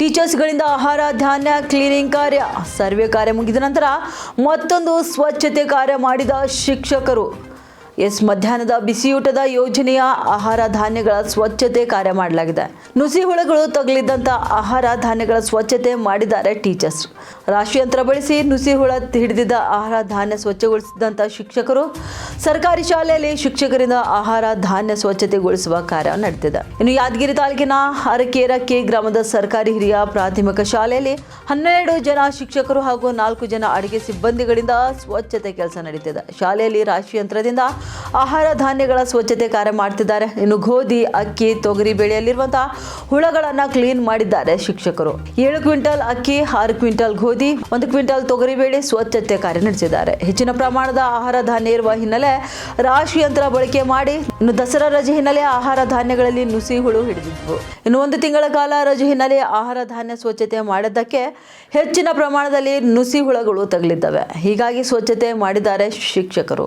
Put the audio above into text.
ಟೀಚರ್ಸ್ಗಳಿಂದ ಆಹಾರ ಧಾನ್ಯ ಕ್ಲೀನಿಂಗ್ ಕಾರ್ಯ. ಸರ್ವೆ ಕಾರ್ಯ ಮುಗಿದ ನಂತರ ಮತ್ತೊಂದು ಸ್ವಚ್ಛತೆ ಕಾರ್ಯ ಮಾಡಿದ ಶಿಕ್ಷಕರು. ಎಸ್, ಮಧ್ಯಾಹ್ನದ ಬಿಸಿಯೂಟದ ಯೋಜನೆಯ ಆಹಾರ ಧಾನ್ಯಗಳ ಸ್ವಚ್ಛತೆ ಕಾರ್ಯ ಮಾಡಲಾಗಿದೆ. ನುಸಿ ಹುಳಗಳು ತಗಲಿದ್ದಂಥ ಆಹಾರ ಧಾನ್ಯಗಳ ಸ್ವಚ್ಛತೆ ಮಾಡಿದ್ದಾರೆ ಟೀಚರ್ಸ್. ರಾಶಿಯಂತ್ರ ಬಳಸಿ ನುಸಿ ಹುಳ ಹಿಡಿದಿದ್ದ ಆಹಾರ ಧಾನ್ಯ ಸ್ವಚ್ಛಗೊಳಿಸಿದಂಥ ಶಿಕ್ಷಕರು, ಸರ್ಕಾರಿ ಶಾಲೆಯಲ್ಲಿ ಶಿಕ್ಷಕರಿಂದ ಆಹಾರ ಧಾನ್ಯ ಸ್ವಚ್ಛತೆಗೊಳಿಸುವ ಕಾರ್ಯ ನಡೆದಿದೆ. ಇನ್ನು ಯಾದಗಿರಿ ತಾಲೂಕಿನ ಅರಕೇರ ಕೆ ಗ್ರಾಮದ ಸರ್ಕಾರಿ ಹಿರಿಯ ಪ್ರಾಥಮಿಕ ಶಾಲೆಯಲ್ಲಿ ಹನ್ನೆರಡು ಜನ ಶಿಕ್ಷಕರು ಹಾಗೂ ನಾಲ್ಕು ಜನ ಅಡುಗೆ ಸಿಬ್ಬಂದಿಗಳಿಂದ ಸ್ವಚ್ಛತೆ ಕೆಲಸ ನಡೀತಿದೆ. ಶಾಲೆಯಲ್ಲಿ ರಾಶಿ ಯಂತ್ರದಿಂದ ಆಹಾರ ಧಾನ್ಯಗಳ ಸ್ವಚ್ಛತೆ ಕಾರ್ಯ ಮಾಡ್ತಿದ್ದಾರೆ. ಇನ್ನು ಗೋಧಿ, ಅಕ್ಕಿ, ತೊಗರಿ ಬೆಳೆಯಲ್ಲಿರುವಂತಹ ಹುಳಗಳನ್ನ ಕ್ಲೀನ್ ಮಾಡಿದ್ದಾರೆ ಶಿಕ್ಷಕರು. ಏಳು ಕ್ವಿಂಟಲ್ ಅಕ್ಕಿ, ಆರು ಕ್ವಿಂಟಲ್ ಗೋಧಿ, ಒಂದು ಕ್ವಿಂಟಲ್ ತೊಗರಿ ಬೇಳೆ ಸ್ವಚ್ಛತೆ ಕಾರ್ಯ ನಡೆಸಿದ್ದಾರೆ. ಹೆಚ್ಚಿನ ಪ್ರಮಾಣದ ಆಹಾರ ಧಾನ್ಯ ಇರುವ ಹಿನ್ನೆಲೆ ರಾಶಿ ಯಂತ್ರ ಬಳಕೆ ಮಾಡಿ ಇನ್ನು ದಸರಾ ರಜೆ ಹಿನ್ನೆಲೆ ಆಹಾರ ಧಾನ್ಯಗಳಲ್ಲಿ ನುಸಿ ಹುಳು ಹಿಡಿದಿದ್ವು ಇನ್ನು ಒಂದು ತಿಂಗಳ ಕಾಲ ರಜೆ ಹಿನ್ನೆಲೆ ಆಹಾರ ಧಾನ್ಯ ಸ್ವಚ್ಛತೆ ಮಾಡಿದ್ದಕ್ಕೆ ಹೆಚ್ಚಿನ ಪ್ರಮಾಣದಲ್ಲಿ ನುಸಿ ಹುಳಗಳು ತಗಲಿದ್ದವೆ. ಹೀಗಾಗಿ ಸ್ವಚ್ಛತೆ ಮಾಡಿದ್ದಾರೆ ಶಿಕ್ಷಕರು.